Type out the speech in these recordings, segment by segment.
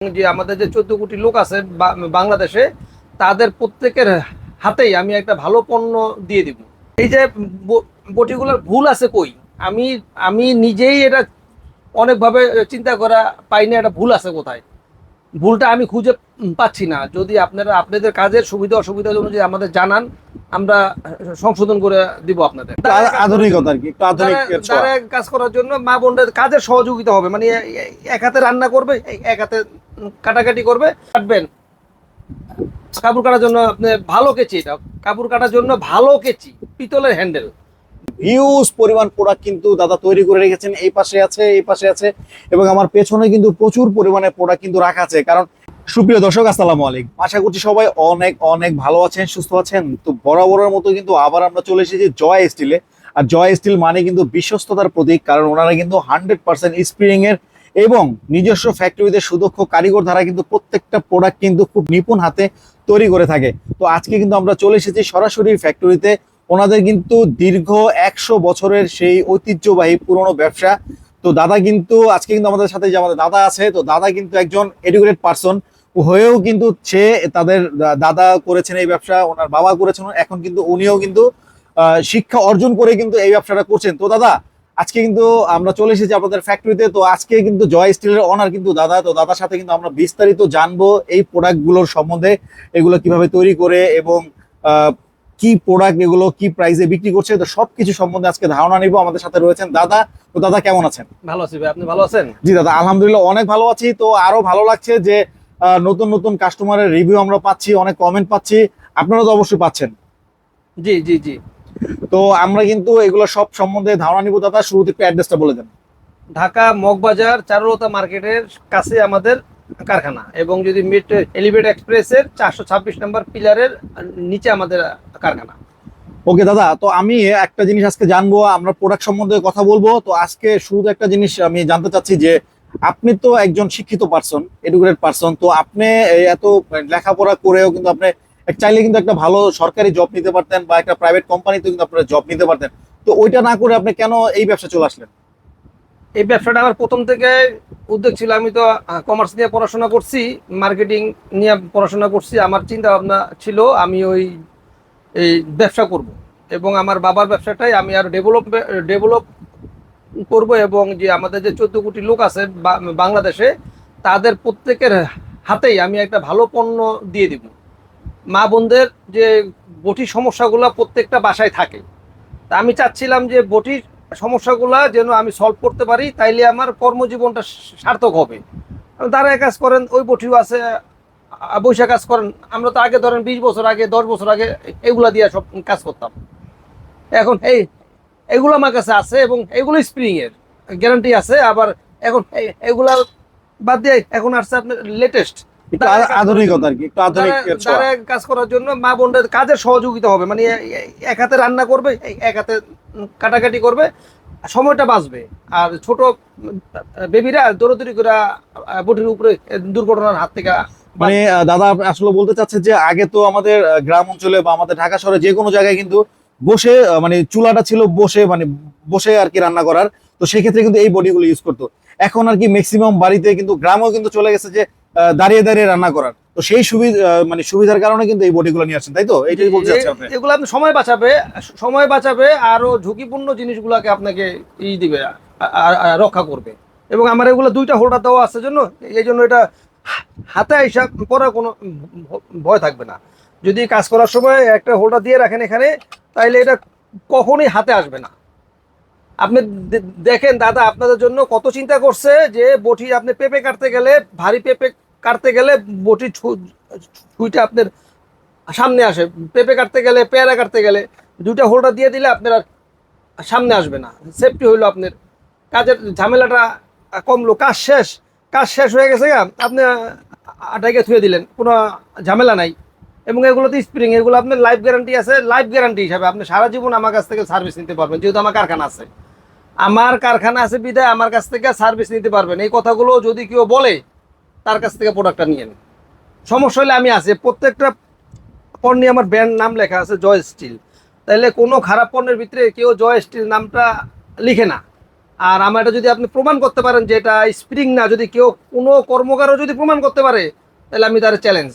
যে আমাদের যে চোদ্দ কোটি লোক আছে বাংলাদেশে, তাদের প্রত্যেকের হাতেই আমি একটা ভালো পণ্য দিয়ে দিব। এই যে বটিগুলোর ভুল আছে কই? আমি আমি নিজেই এটা অনেকভাবে চিন্তা করা পাইনি এটা ভুল আছে কোথায়? ভুলটা আমি খুঁজে পাচ্ছি না। যদি আপনারা আপনাদের কাজের সুবিধা অসুবিধা অনুযায়ী আমাদের জানান আমরা সংশোধন করে দিব আপনাদের। আধুনিকতা আর কি আধুনিক যারা- যারা কাজ করার জন্য মা বোনদের কাজের সহযোগিতা হবে মানে এক হাতে রান্না করবে এক হাতে কাটাকাটি করবে কাটবেন। কাপড় কাটার জন্য আপনি ভালো কেচি এটা কাপড় কাটার জন্য ভালো কেচি পিতলের হ্যান্ডেল। হিউজ পরিমাণ প্রোডাক্ট কিন্তু দাদা তৈরি করে রেখেছেন। এই পাশে আছে, এই পাশে আছে। এবং আমার পেছনে কিন্তু প্রচুর পরিমাণে প্রোডাক্ট কিন্তু রাখা আছে। কারণ সুপ্রিয় দর্শক, আসসালামু আলাইকুম। আশা করছি সবাই অনেক অনেক ভালো আছেন, সুস্থ আছেন। তো বরাবরের মতো কিন্তু আবার আমরা চলে এসেছি জয় স্টিলে। আর জয় স্টিল মানে কিন্তু বিশ্বস্ততার প্রতীক। কারণ ওনারা কিন্তু হান্ড্রেড পার্সেন্ট স্প্রিং এর এবং নিজস্ব ফ্যাক্টরিতে সুদক্ষ কারিগর দ্বারা কিন্তু প্রত্যেকটা প্রোডাক্ট কিন্তু খুব নিপুণ হাতে তৈরি করে থাকে। তো আজকে কিন্তু আমরা চলে এসেছি সরাসরি ফ্যাক্টরিতে ওনাদের কিন্তু দীর্ঘ একশো বছরের সেই ঐতিহ্যবাহী পুরনো ব্যবসা। তো দাদা কিন্তু, আজকে কিন্তু আমাদের সাথে যে আমাদের দাদা আছে, তো দাদা কিন্তু একজন এডুকেটেড পার্সন হয়েও কিন্তু সে তাদের দাদা করেছেন এই ব্যবসা, ওনার বাবা করেছেন, এখন কিন্তু উনিও কিন্তু শিক্ষা অর্জন করে কিন্তু এই ব্যবসাটা করছেন। তো দাদা, আজকে কিন্তু আমরা চলে এসেছি আপনাদের ফ্যাক্টরিতে তো আজকে কিন্তু জয় স্টিলের অনার কিন্তু দাদা, তো দাদার সাথে কিন্তু আমরা বিস্তারিত জানব এই প্রোডাক্টগুলোর সম্বন্ধে, এগুলো কীভাবে তৈরি করে এবং কি প্রোডাক্ট এগুলো কি প্রাইসে বিক্রি করছে তো সবকিছু সম্বন্ধে আজকে ধারণা নিব। আমাদের সাথে রয়েছেন দাদা। তো দাদা কেমন আছেন? ভালো আছি ভাই আপনি ভালো আছেন? জি দাদা আলহামদুলিল্লাহ অনেক ভালো আছি। তো আরও ভালো লাগছে যে নতুন নতুন কাস্টমারের রিভিউ আমরা পাচ্ছি অনেক কমেন্ট পাচ্ছি। আপনারা তো অবশ্যই পাচ্ছেন। জি জি জি। তো আমরা কিন্তু এগুলো সব সম্বন্ধে ধারণা নিব। দাদা শুরুতে একটু অ্যাড্রেসটা বলে দেন। ঢাকা মগবাজার চারুলতা মার্কেটের কাছে আমাদের কারখানা এবং যদি মিড এলিভেট এক্সপ্রেসের চারশো ছাব্বিশ নম্বর পিলারের নিচে আমাদের কারখানা। ওকে, দাদা, তো আমি একটা জিনিস আজকে জানব, আমরা প্রোডাক্ট সম্বন্ধে কথা বলব। তো আজকে শুরুতে একটা জিনিস আমি জানতে চাচ্ছি যে, আপনি তো একজন শিক্ষিত পার্সন এডুকেটেড পার্সন তো আপনি এত লেখাপড়া করেও কিন্তু আপনি চাইলে কিন্তু একটা ভালো সরকারি জব নিতে পারতেন বা একটা প্রাইভেট কোম্পানিতে কিন্তু আপনারা জব নিতে পারতেন। তো ওইটা না করে আপনি কেন এই ব্যবসা চলে আসলেন? এই ব্যবসাটা আমার প্রথম থেকে উদ্যোগ ছিল। আমি তো কমার্স নিয়ে পড়াশোনা করছি মার্কেটিং নিয়ে পড়াশোনা করছি। আমার চিন্তা ভাবনা ছিল আমি ওই, এই ব্যবসা করব এবং আমার বাবার ব্যবসাটাই আমি আর ডেভেলপ ডেভেলপ করব এবং যে আমাদের যে চোদ্দ কোটি লোক আছে বাংলাদেশে, তাদের প্রত্যেকের হাতেই আমি একটা ভালো পণ্য দিয়ে দিব। মা বোনদের যে বটি সমস্যাগুলো প্রত্যেকটা বাসায় থাকে। তা আমি চাচ্ছিলাম যে বটির সমস্যাগুলা যেন আমি সলভ করতে পারি, তাইলে আমার কর্মজীবনটা সার্থক হবে। তারা কাজ করেন, ওই বটিও আছে বৈশা কাজ করেন। আমরা তো আগে ধরেন বিশ বছর আগে, দশ বছর আগে এগুলা দিয়ে সব কাজ করতাম। এখন এই, এগুলো আমার কাছে আছে এবং এগুলো স্প্রিং এর গ্যারান্টি আছে। আবার এখন এগুলা বাদ দিয়ে এখন আসছে আপনার লেটেস্ট একটু আধুনিকতা আর কি একটু আধুনিক কাজ করার জন্য মা বোনদের কাজের সহযোগিতা হবে মানে এ- এ- এক হাতে রান্না করবে এক হাতে কাটাকাটি করবে সময়টা বাঁচবে। আর ছোট বেবিরা দৌড়দৌড়ি করে বটির উপরে দুর্ঘটনার হাত থেকে মানে দাদা আসলে বলতে চাচ্ছে যে আগে তো আমাদের গ্রাম অঞ্চলে বা আমাদের ঢাকা শহরে যে কোনো জায়গায় কিন্তু বসে মানে চুলাটা ছিল বসে মানে বসে আর কি রান্না করার। তো সেক্ষেত্রে কিন্তু এই বডিগুলো ইউজ করতো। এখন আর কি ম্যাক্সিমাম বাড়িতে কিন্তু গ্রামেও কিন্তু চলে গেছে যে দাঁড়িয়ে দাঁড়িয়ে রান্না করার। তো সেই সুবিধা মানে সুবিধার কারণে কিন্তু এই বডিগুলো নিয়ে আসছেন তাই তো? এইটাই বলতে চাচ্ছেন আপনি এগুলো আপনি সময় বাঁচাবে সময় বাঁচাবে আরও ঝুঁকিপূর্ণ জিনিসগুলোকে আপনাকে ই দিবে রক্ষা করবে। এবং আমার এগুলো দুইটা হোল্ডার দেওয়া আছে জন্য এই জন্য এটা হাতে হিসাব করার কোনো ভয় থাকবে না। যদি কাজ করার সময় একটা হোল্ডার দিয়ে রাখেন এখানে তাইলে এটা কখনোই হাতে আসবে না। আপনি দেখেন দাদা আপনাদের জন্য কত চিন্তা করছে যে বটি আপনি পেঁপে কাটতে গেলে ভারী পেঁপে কাটতে গেলে বটি ছুইটা আপনার সামনে আসে। পেঁপে কাটতে গেলে, পেয়ারা কাটতে গেলে দুইটা হোল্ডার দিয়ে দিলে আপনার আর সামনে আসবে না। সেফটি হইল আপনার। কাজের ঝামেলাটা কমলো। কাজ শেষ। কাজ শেষ হয়ে গেছে আপনি আটাইকে থুয়ে দিলেন। কোনো ঝামেলা নাই। এবং এগুলোতে স্প্রিং এগুলো আপনার লাইফ গ্যারান্টি আছে। লাইফ গ্যারান্টি হিসাবে আপনি সারা জীবন আমার কাছ থেকে সার্ভিস নিতে পারবেন। যেহেতু আমার কারখানা আছে। আমার কারখানা আছে বিদায় আমার কাছ থেকে সার্ভিস নিতে পারবেন। এই কথাগুলো যদি কেউ বলে তার কাছ থেকে প্রোডাক্টটা নিয়েন সমস্যা হলে আমি আছি। প্রত্যেকটা পণ্যে আমার ব্র্যান্ড নাম লেখা আছে, জয় স্টিল তাহলে কোনো খারাপ পণ্যের ভিতরে কেউ জয় স্টিল নামটা লিখে না। আর আমার এটা যদি আপনি প্রমাণ করতে পারেন যে এটা স্প্রিং না, যদি কেউ কোনো কর্মকারও যদি প্রমাণ করতে পারে তাহলে আমি তার চ্যালেঞ্জ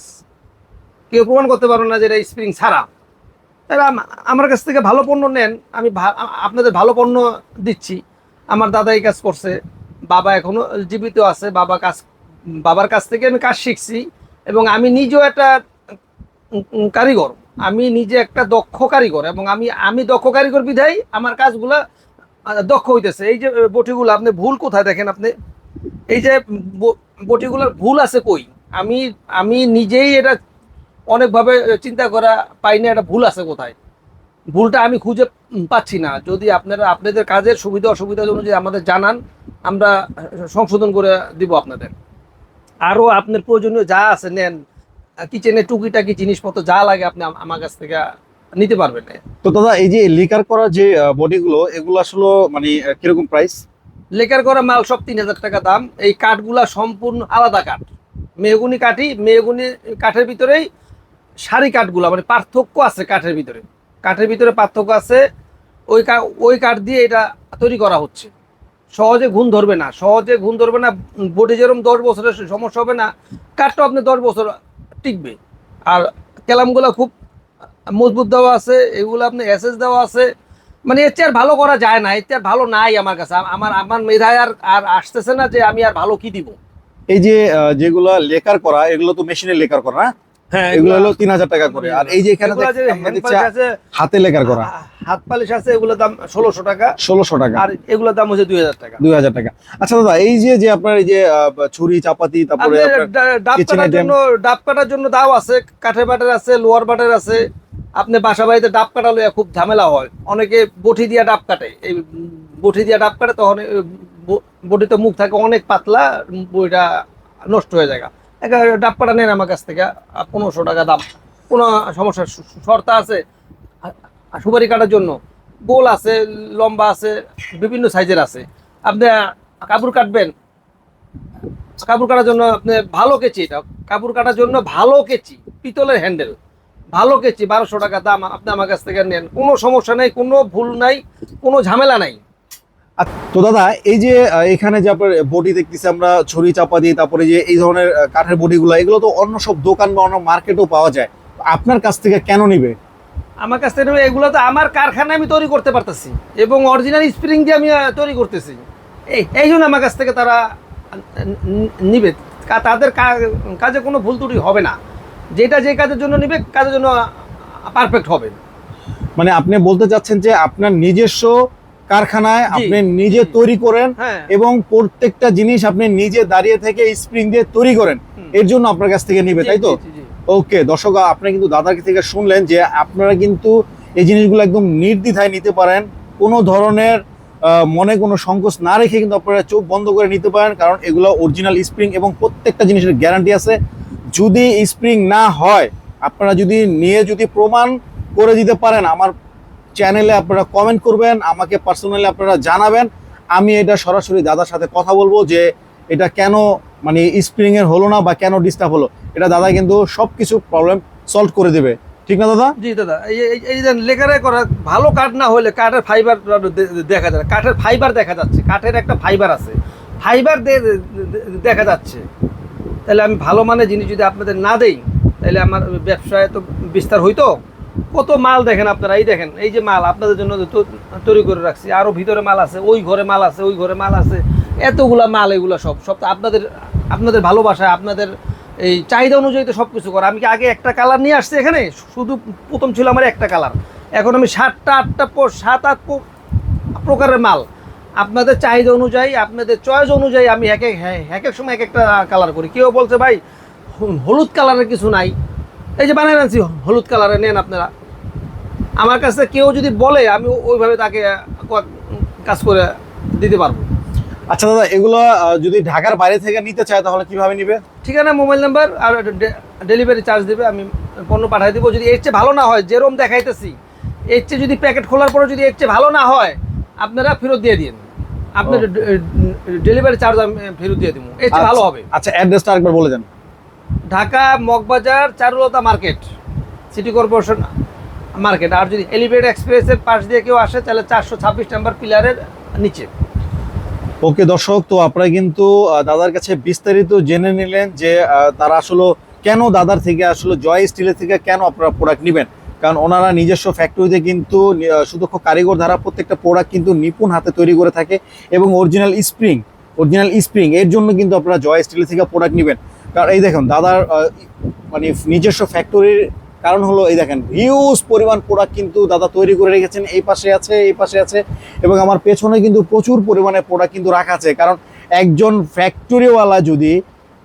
কেউ প্রমাণ করতে পারবে না যে এটা স্প্রিং ছাড়া। তাহলে আমার কাছ থেকে ভালো পণ্য নেন। আমি আপনাদের ভালো পণ্য দিচ্ছি। আমার দাদা এই কাজ করছে। বাবা এখনও জীবিত আছে। বাবা কাজ বাবার কাছ থেকে আমি কাজ শিখছি এবং আমি নিজেও একটা কারিগর। আমি নিজে একটা দক্ষ কারিগর এবং আমি আমি দক্ষ কারিগর বিধাই আমার কাজগুলা দক্ষ হইতেছে। এই যে বটিগুলো, আপনি ভুল কোথায় দেখেন আপনি? এই যে বটিগুলোর ভুল আছে কই? আমি আমি নিজেই এটা অনেকভাবে চিন্তা করা পাই না, এটা ভুল আছে কোথায়? ভুলটা আমি খুঁজে পাচ্ছি না। যদি আপনারা, আপনাদের কাজের সুবিধা অসুবিধা অনুযায়ী আমাদের জানান, আমরা সংশোধন করে দিব আপনাদের। আরও আপনার প্রয়োজনীয় যা আছে নেন কিচেনে টুকিটাকি জিনিসপত্র যা লাগে আপনি আমার কাছ থেকে নিতে পারবেন তো দাদা এই যে লিকার করা যে বডিগুলো এগুলো আসলে মানে কীরকম প্রাইস লেকার করা মাল সব তিন হাজার টাকা দাম। এই কাঠগুলা সম্পূর্ণ আলাদা কাঠ। মেহগুনি কাঠি মেহগুনি কাঠের ভিতরেই সারি কাঠগুলা মানে পার্থক্য আছে কাঠের ভিতরে। কাঠের ভিতরে পার্থক্য আছে ওই ওই কাঠ দিয়ে এটা তৈরি করা হচ্ছে। সহজে ঘুণ ধরবে না, সহজে ঘুণ ধরবে না বডি যেরকম দশ বছরের সমস্যা হবে না কাঠটা আপনি দশ বছর টিকবে। আর ক্যালামগুলো খুব মজবুত দেওয়া আছে, এগুলো আপনি এসএস দেওয়া আছে। মানে এর চেয়ে আর ভালো করা যায় না, এর চেয়ে আর ভালো নাই আমার কাছে। আমার আমার মেধায় আর আর আসতেছে না যে আমি আর ভালো কি দিব। এই যে যেগুলো লেকার করা, এগুলো তো মেশিনে লেকার করা না? হ্যাঁ এগুলো হলো তিন হাজার টাকা করে। আর এই যে এখানে এগুলা হাতে করা। হাত পালিশ আছে এগুলোর দাম ষোলোশো টাকা। ষোলোশো টাকা। আর দাম হচ্ছে দুই হাজার টাকা। দুই হাজার টাকা। আচ্ছা দাদা এই যে যে আপনার এই যে ছুরি চাপাতি তারপরে আপনি ডাব কাটার জন্য ডাব কাটার জন্য দাও আছে কাঠের বাটের আছে লোয়ার বাটের আছে। আপনি বাসা বাড়িতে ডাব কাটালে খুব ঝামেলা হয়। অনেকে বটি দিয়া ডাব কাটে। এই বটি দিয়া ডাব কাটে তখন বটিতে মুখ থাকে অনেক পাতলা বইটা নষ্ট হয়ে যায় ডাব নেন আমার কাছ থেকে পনেরোশো টাকা দাম। কোনো সমস্যা শর্ত আছে? সুপারি কাটার জন্য। গোল আছে, লম্বা আছে, বিভিন্ন সাইজের আছে। আপনি কাপড় কাটবেন। কাপড় কাটার জন্য আপনি ভালো কেচি এটা। কাপড় কাটার জন্য ভালো কেচি, পিতলের হ্যান্ডেল। ভালো কেচি, বারোশো টাকা দাম আপনি আমার কাছ থেকে নেন। কোনো সমস্যা নেই, কোনো ভুল নাই, কোনো ঝামেলা নাই। তো দাদা এই যে এখানে যে আপনার বডি দেখতেছি আমরা ছড়ি চাপা দিয়ে তারপরে যে এই ধরনের কাঠের বডিগুলো এগুলো তো অন্য সব দোকান বা অন্য মার্কেটেও পাওয়া যায়। আপনার কাছ থেকে কেন নিবে? আমার কাছ থেকে এগুলো তো আমার কারখানায় আমি তৈরি করতে পারতেছি এবং অরিজিনাল স্প্রিং দিয়ে আমি তৈরি করতেছি। এই এই জন্য আমার কাছ থেকে তারা নিবে। তাদের কাজে কোনো ভুল ত্রুটি হবে না। যেটা যে কাজের জন্য নিবে কাজের জন্য পারফেক্ট হবে। মানে আপনি বলতে চাচ্ছেন যে আপনার নিজস্ব কারখানায় আপনি নিজে তৈরি করেন হ্যাঁ। এবং প্রত্যেকটা জিনিস আপনি নিজে দাঁড়িয়ে থেকে স্প্রিং দিয়ে তৈরি করেন। এর জন্য আপনার কাছ থেকে নিবে তাই তো। ওকে দর্শক আপনি কিন্তু দাদার থেকে শুনলেন যে আপনারা কিন্তু এই জিনিসগুলো একদম নির্দ্বিধায় নিতে পারেন। কোনো ধরনের মনে কোনো সংকোচ না রেখে কিন্তু আপনারা চোখ বন্ধ করে নিতে পারেন কারণ এগুলো অরিজিনাল স্প্রিং এবং প্রত্যেকটা জিনিসের গ্যারান্টি আছে। যদি স্প্রিং না হয় আপনারা যদি নিয়ে যদি প্রমাণ করে দিতে পারেন আমার চ্যানেলে আপনারা কমেন্ট করবেন, আমাকে পার্সোনালি আপনারা জানাবেন। আমি এটা সরাসরি দাদার সাথে কথা বলব যে এটা কেন মানে স্প্রিং এর হলো না বা কেন ডিস্টার্ব হলো। এটা দাদা কিন্তু সব কিছু প্রবলেম সলভ করে দেবে। ঠিক না দাদা? জি দাদা, এই যে লেখারে করা, ভালো কাঠ না হলে কাঠের ফাইবার দেখা যায়। কাঠের ফাইবার দেখা যাচ্ছে, কাঠের একটা ফাইবার আছে। ফাইবার দেখা যাচ্ছে। তাহলে আমি ভালো মানের জিনিস যদি আপনাদের না দেই, তাহলে আমার ব্যবসায় তো বিস্তার হইতো? কত মাল দেখেন আপনারা এই দেখেন এই যে মাল আপনাদের জন্য তৈরি করে রাখছি আরও ভিতরে মাল আছে ওই ঘরে মাল আছে ওই ঘরে মাল আছে এতগুলা মাল এগুলো সব সব আপনাদের আপনাদের ভালোবাসা আপনাদের এই চাহিদা অনুযায়ী তো সব কিছু করা। আমি কি আগে একটা কালার নিয়ে আসছি এখানে? শুধু প্রথম ছিল আমার একটা কালার। এখন আমি সাতটা আটটা সাত আট প্রকারের মাল। আপনাদের চাহিদা অনুযায়ী আপনাদের চয়েস অনুযায়ী আমি হ্যাঁ, এক এক সময় এক একটা কালার করি। কেউ বলছে ভাই হলুদ কালারের কিছু নাই। এই যে বানিয়ে আনছি হলুদ কালারে নেন আপনারা। আমার কাছে কেউ যদি বলে আমি ওইভাবে তাকে কাজ করে দিতে পারব। আচ্ছা দাদা এগুলো যদি ঢাকার বাইরে থেকে নিতে চায় তাহলে কীভাবে নিবে? ঠিকানা মোবাইল নাম্বার আর ডেলিভারি চার্জ দেবে আমি পণ্য পাঠিয়ে দেবো। যদি এর চেয়ে ভালো না হয় যেরম দেখাইতেছি এর চেয়ে যদি প্যাকেট খোলার পরে যদি এর চেয়ে ভালো না হয় আপনারা ফেরত দিয়ে দিন। আপনার ডেলিভারি চার্জ আমি ফেরত দিয়ে দেবো। এর চেয়ে ভালো হবে। আচ্ছা অ্যাড্রেসটা আরেকবার বলে দেন। Dhaka Moghbazar Charulata market city corporation market. আর যদি এলিভেট এক্সপ্রেসের পাশ দিয়ে কেউ আসে, তাহলে চারশো ছাব্বিশ নাম্বার পিলারের নিচে। ওকে, দর্শক, তো আপনারা কিন্তু দাদার কাছে বিস্তারিত জেনে নিলেন যে তারা আসলে কেন দাদার থেকে, আসলে জয় স্টিলের থেকে কেন আপনারা প্রোডাক্ট নেবেন? কারণ ওনারা নিজস্ব ফ্যাক্টরিতে কিন্তু সুদক্ষ কারিগর দ্বারা প্রত্যেকটা প্রোডাক্ট কিন্তু নিপুণ হাতে তৈরি করে থাকে এবং অরিজিনাল স্প্রিং অরিজিনাল স্প্রিং এর জন্য কিন্তু আপনারা জয় স্টিলের থেকে প্রোডাক্ট নেবেন। কারণ এই দেখুন, দাদার মানে নিজস্ব ফ্যাক্টরির কারণ হলো এই দেখেন হিউজ পরিমাণ প্রোডাক্ট কিন্তু দাদা তৈরি করে রেখেছেন, এই পাশে আছে, এই পাশে আছে এবং আমার পেছনে কিন্তু প্রচুর পরিমাণে প্রোডাক্ট কিন্তু রাখা আছে। কারণ একজন ফ্যাক্টরিওয়ালা যদি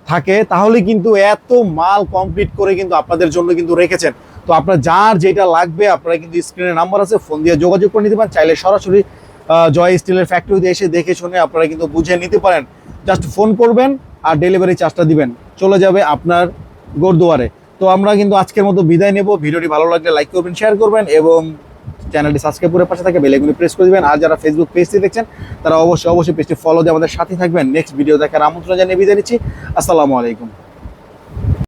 থাকে, তাহলে কিন্তু এত মাল কমপ্লিট করে কিন্তু আপনাদের জন্য কিন্তু রেখেছেন। তো আপনার যার যেটা লাগবে, আপনারা কিন্তু স্ক্রিনে নাম্বার আছে ফোন দিয়ে যোগাযোগ করে নিতে পারেন। চাইলে সরাসরি জয় স্টিলের ফ্যাক্টরিতে এসে দেখে শুনে আপনারা কিন্তু বুঝে নিতে পারেন। জাস্ট ফোন করবেন আর ডেলিভারি চার্জটা দিবেন। চলে যাবে আপনার গোরদুয়ারে। তো আমরা কিন্তু আজকের মতো বিদায় নেব। ভিডিওটি ভালো লাগলে লাইক করবেন শেয়ার করবেন এবং চ্যানেলটি সাবস্ক্রাইব করে পাশে থাকে বেলাইগুলি প্রেস করে দিবেন। আর যারা ফেসবুক পেজটি দেখছেন, তারা অবশ্যই অবশ্যই পেজটি ফলো দিয়ে আমাদের সাথে থাকবেন। নেক্সট ভিডিও দেখার আমন্ত্রণ জানিয়ে বিদায় নিচ্ছি। আসসালামু আলাইকুম।